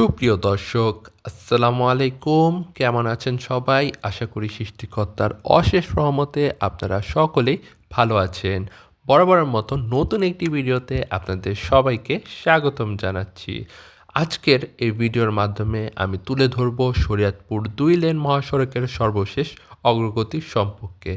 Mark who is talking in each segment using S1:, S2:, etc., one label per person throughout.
S1: সুপ্রিয় দর্শক, আসসালামু আলাইকুম। কেমন আছেন সবাই? আশা করি সৃষ্টিকর্তার অশেষ রহমতে আপনারা সকলেই ভালো আছেন। বরাবরের মতো নতুন একটি ভিডিওতে আপনাদের সবাইকে স্বাগতম জানাচ্ছি। আজকের এই ভিডিওর মাধ্যমে আমি তুলে ধরব শরিয়াতপুর দুই লেন মহাসড়কের সর্বশেষ অগ্রগতি সম্পর্কে।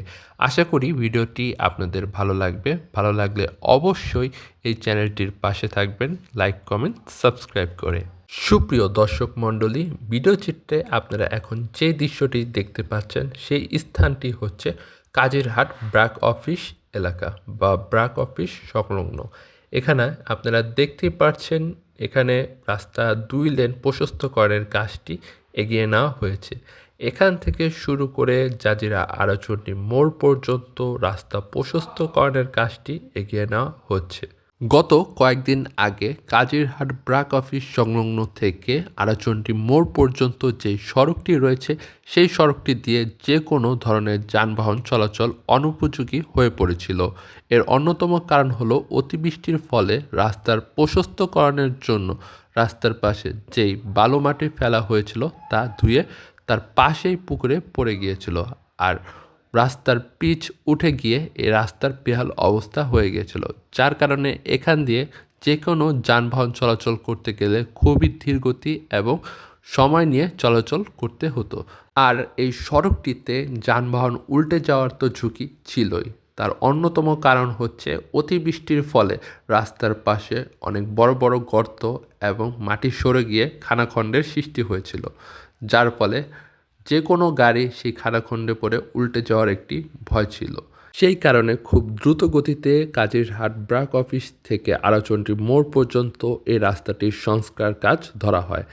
S1: আশা করি ভিডিওটি আপনাদের ভালো লাগবে। ভালো লাগলে অবশ্যই এই চ্যানেলটির পাশে থাকবেন, লাইক, কমেন্ট, সাবস্ক্রাইব করে। সুপ্রিয় দর্শক মণ্ডলী, ভিডিও চিত্রে আপনারা এখন যে দৃশ্যটি দেখতে পাচ্ছেন, সেই স্থানটি হচ্ছে কাজিরহাট ব্র্যাক অফিস এলাকা বা ব্র্যাক অফিস সংলগ্ন। এখানে আপনারা দেখতে পাচ্ছেন এখানে রাস্তা দুই লেন প্রশস্তকরণের কাজটি এগিয়ে নেওয়া হয়েছে। এখান থেকে শুরু করে জাজিরা আড়াচন্ডী মোড় পর্যন্ত রাস্তা প্রশস্তকরণের কাজটি এগিয়ে নেওয়া হচ্ছে। গত কয়েকদিন আগে কাজিরহাট ব্রাক অফিস সংলগ্ন থেকে আড়াচন্ডী মোড় পর্যন্ত যে সড়কটি রয়েছে, সেই সড়কটি দিয়ে যে কোনো ধরনের যানবাহন চলাচল অনুপযোগী হয়ে পড়েছিল। এর অন্যতম কারণ হলো অতিবৃষ্টির ফলে রাস্তার প্রশস্তকরণের জন্য রাস্তার পাশে যেই বালু মাটি ফেলা হয়েছিল তা ধুয়ে তার পাশেই পুকুরে পড়ে গিয়েছিল। আর রাস্তার পিচ উঠে গিয়ে এই রাস্তার বেহাল অবস্থা হয়ে গিয়েছিল। যার কারণে এখান দিয়ে যে কোনো যানবাহন চলাচল করতে গেলে খুবই ধীরগতি এবং সময় নিয়ে চলাচল করতে হতো। আর এই সড়কটিতে যানবাহন উল্টে যাওয়ার তো ঝুঁকি ছিলই। তার অন্যতম কারণ হচ্ছে অতিবৃষ্টির ফলে রাস্তার পাশে অনেক বড় বড় গর্ত এবং মাটি সরে গিয়ে খানাখণ্ডের সৃষ্টি হয়েছিল। যার ফলে যে কোনো গাড়ি সেই খানাখণ্ডে পড়ে উল্টে যাওয়ার একটি ভয় ছিল। সেই কারণে খুব দ্রুত গতিতে কাজের হাট ব্রাক অফিস থেকে আড়াচন্ডী মোড় পর্যন্ত এই রাস্তাটির সংস্কার কাজ ধরা হয়।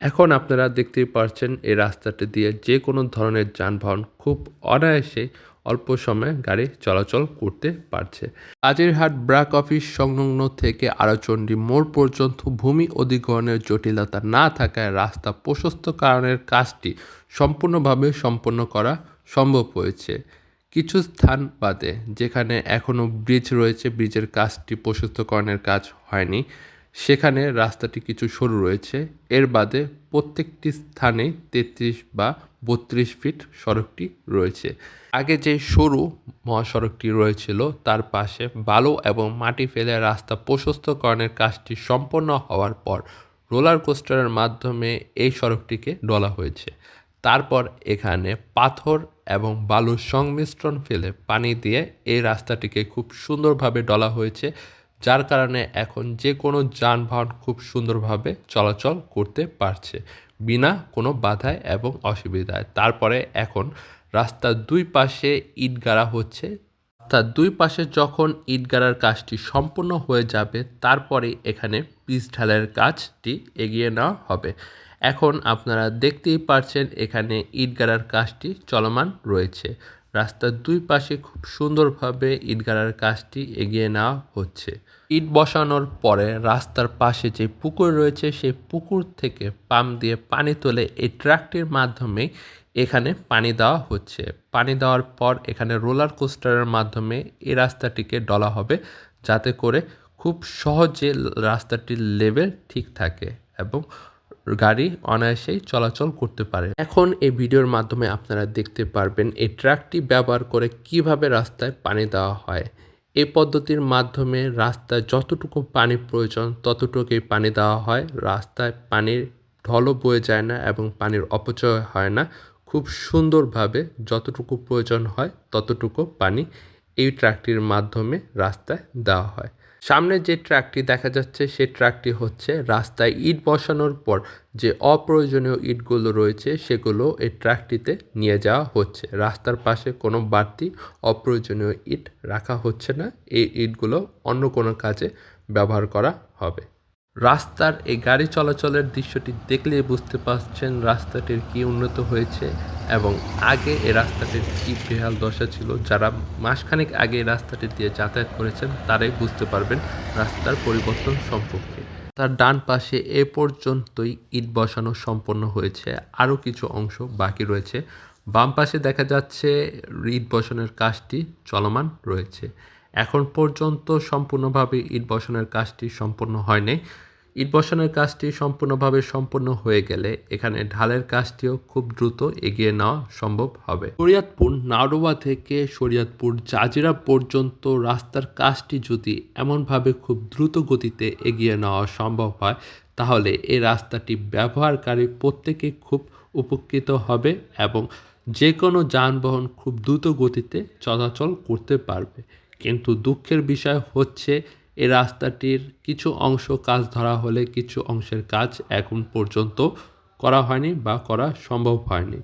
S1: এখন আপনারা দেখতেই পারছেন এই রাস্তাটি দিয়ে যে কোনো ধরনের যানবাহন খুব অনায়াসে অল্প সময়ে গাড়ি চলাচল করতে পারছে। কাজিরহাট ব্রাক অফিস সংলগ্ন থেকে আড়াচন্ডী মোড় পর্যন্ত ভূমি অধিগ্রহণের জটিলতা না থাকায় রাস্তা প্রশস্তকরণের কাজটি সম্পূর্ণভাবে সম্পন্ন করা সম্ভব হয়েছে। কিছু স্থান বাদে, যেখানে এখনও ব্রিজ রয়েছে, ব্রিজের কাজটি প্রশস্তকরণের কাজ হয়নি। সেখানে রাস্তাটি কিছু সরু রয়েছে। এর বাদে প্রত্যেকটি স্থানে তেত্রিশ বা বত্রিশ ফিট সড়কটি রয়েছে। আগে যে সরু মহাসড়কটি রয়েছিল, তার পাশে বালু এবং মাটি ফেলে রাস্তা প্রশস্তকরণের কাজটি সম্পন্ন হওয়ার পর রোলার কোস্টারের মাধ্যমে এই সড়কটিকে ডলা হয়েছে। তারপর এখানে পাথর এবং বালুর সংমিশ্রণ ফেলে পানি দিয়ে এই রাস্তাটিকে খুব সুন্দরভাবে ডলা হয়েছে। যার কারণে এখন যে কোনো যানবাহন খুব সুন্দরভাবে চলাচল করতে পারছে বিনা কোনো বাধায় এবং অসুবিধায়। তারপরে এখন রাস্তার দুই পাশে ইট গাড়া হচ্ছে। তার দুই পাশে যখন ইট গাড়ার কাজটি সম্পূর্ণ হয়ে যাবে, তারপরে এখানে পিচ ঢালের কাজটি এগিয়ে নেওয়া হবে। এখন আপনারা দেখতেই পারছেন এখানে ইট গাড়ার কাজটি চলমান রয়েছে। রাস্তার দুই পাশে খুব সুন্দরভাবে ইট গাড়ার কাজটি এগিয়ে নেওয়া হচ্ছে। ইট বসানোর পরে রাস্তার পাশে যে পুকুর রয়েছে, সেই পুকুর থেকে পাম্প দিয়ে পানি তুলে এই ট্রাকটির মাধ্যমে এখানে পানি দেওয়া হচ্ছে। পানি দেওয়ার পর এখানে রোলার কোস্টারের মাধ্যমে এই রাস্তাটিকে ডলা হবে যাতে করে খুব সহজে রাস্তাটির লেভেল ঠিক থাকে এবং গাড়ি অনায়াসেই চলাচল করতে পারে। এখন এই ভিডিওর মাধ্যমে আপনারা দেখতে পারবেন এই ট্রাকটি ব্যবহার করে কীভাবে রাস্তায় পানি দেওয়া হয়। এই পদ্ধতির মাধ্যমে রাস্তায় যতটুকু পানি প্রয়োজন ততটুকুই পানি দেওয়া হয়। রাস্তায় পানির ঢলও বয়ে যায় না এবং পানির অপচয় হয় না। খুব সুন্দরভাবে যতটুকু প্রয়োজন হয় ততটুকু পানি এই ট্রাকটির মাধ্যমে রাস্তায় দেওয়া হয়। সামনে যে ট্রাকটি দেখা যাচ্ছে, সে ট্রাকটি হচ্ছে রাস্তায় ইট বসানোর পর যে অপ্রয়োজনীয় ইটগুলো রয়েছে, সেগুলো এই ট্রাকটিতে নিয়ে যাওয়া হচ্ছে। রাস্তার পাশে কোনো বাড়তি অপ্রয়োজনীয় ইট রাখা হচ্ছে না। এই ইটগুলো অন্য কোনো কাজে ব্যবহার করা হবে। রাস্তার এই গাড়ি চলাচলের দৃশ্যটি দেখলেই বুঝতে পারছেন রাস্তাটির কি উন্নত হয়েছে এবং আগে এই রাস্তাটির কি বেহাল দশা ছিল। যারা মাসখানেক আগে এই রাস্তাটি দিয়ে যাতায়াত করেছেন, তারাই বুঝতে পারবেন রাস্তার পরিবর্তন সম্পর্কে। তার ডান পাশে এ পর্যন্তই ইট বসানো সম্পন্ন হয়েছে। আরও কিছু অংশ বাকি রয়েছে। বাম পাশে দেখা যাচ্ছে ইট বসানোর কাজটি চলমান রয়েছে। এখন পর্যন্ত সম্পূর্ণভাবে ইট বসানোর কাজটি সম্পূর্ণ হয়নি। ইট বসানোর কাজটি সম্পূর্ণভাবে সম্পন্ন হয়ে গেলে এখানে ঢালের কাজটিও খুব দ্রুত এগিয়ে নেওয়া সম্ভব হবে। শরিয়াতপুর নাওডোবা থেকে শরিয়াতপুর, জাজিরা পর্যন্ত রাস্তার কাজটি যদি এমনভাবে খুব দ্রুত গতিতে এগিয়ে নেওয়া সম্ভব হয়, তাহলে এই রাস্তাটি ব্যবহারকারী প্রত্যেকে খুব উপকৃত হবে এবং যে কোনো যানবাহন খুব দ্রুত গতিতে চলাচল করতে পারবে। কিন্তু দুঃখের বিষয় হচ্ছে এই রাস্তাটির কিছু অংশ কাজ ধরা হলে কিছু অংশের কাজ এখন পর্যন্ত করা হয়নি বা করা সম্ভব হয়নি।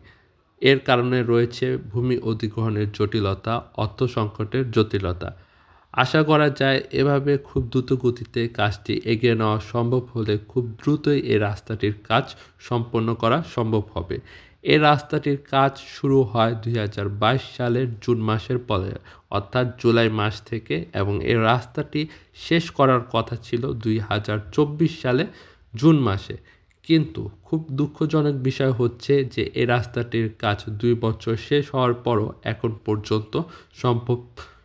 S1: এর কারণে রয়েছে ভূমি অধিগ্রহণের জটিলতা, অর্থ সংকটের জটিলতা। আশা করা যায় এভাবে খুব দ্রুত গতিতে কাজটি এগিয়ে নেওয়া সম্ভব হলে খুব দ্রুতই এই রাস্তাটির কাজ সম্পন্ন করা সম্ভব হবে। এই রাস্তাটির কাজ শুরু হয় দুই হাজার বাইশ সালের জুন মাসের পরে, অর্থাৎ জুলাই মাস থেকে, এবং এই রাস্তাটি শেষ করার কথা ছিল দুই হাজার চব্বিশ সালে জুন মাসে। কিন্তু খুব দুঃখজনক বিষয় হচ্ছে যে এই রাস্তাটির কাজ দুই বছর শেষ হওয়ার পরও এখন পর্যন্ত সম্ভব,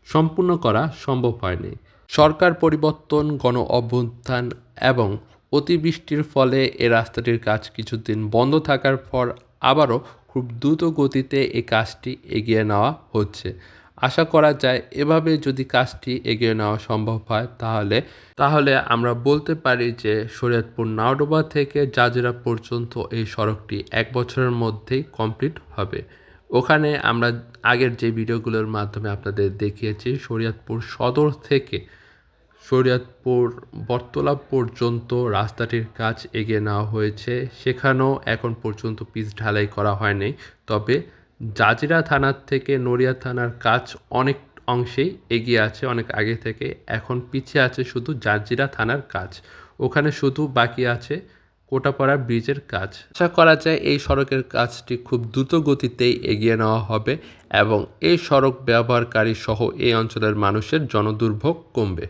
S1: সম্পূর্ণ করা সম্ভব হয়নি। সরকার পরিবর্তন, গণ অভ্যুত্থান এবং অতিবৃষ্টির ফলে এ রাস্তাটির কাজ কিছুদিন বন্ধ থাকার পর আবারও খুব দ্রুত গতিতে এই কাজটি এগিয়ে নেওয়া হচ্ছে। আশা করা যায় এভাবে যদি কাজটি এগিয়ে নেওয়া সম্ভব হয় তাহলে তাহলে আমরা বলতে পারি যে শরীয়তপুর নাওডোবা থেকে জাজিরা পর্যন্ত এই সড়কটি এক বছরের মধ্যেই কমপ্লিট হবে। ওখানে আমরা আগের যে ভিডিওগুলোর মাধ্যমে আপনাদের দেখিয়েছি, শরীয়তপুর সদর থেকে শরীয়তপুর বটতলা পর্যন্ত রাস্তাটির কাজ এগিয়ে নেওয়া হয়েছে। সেখানেও এখন পর্যন্ত পিচ ঢালাই করা হয়নি। তবে জাজিরা থানার থেকে নড়িয়া থানার কাজ অনেক অংশেই এগিয়ে আছে, অনেক আগে থেকে। এখন পিছিয়ে আছে শুধু জাজিরা থানার কাজ। ওখানে শুধু বাকি আছে কোটাপাড়া ব্রিজের কাজ। আশা করা যায় এই সড়কের কাজটি খুব দ্রুত গতিতেই এগিয়ে নেওয়া হবে এবং এই সড়ক ব্যবহারকারী সহ এই অঞ্চলের মানুষের জনদুর্ভোগ কমবে।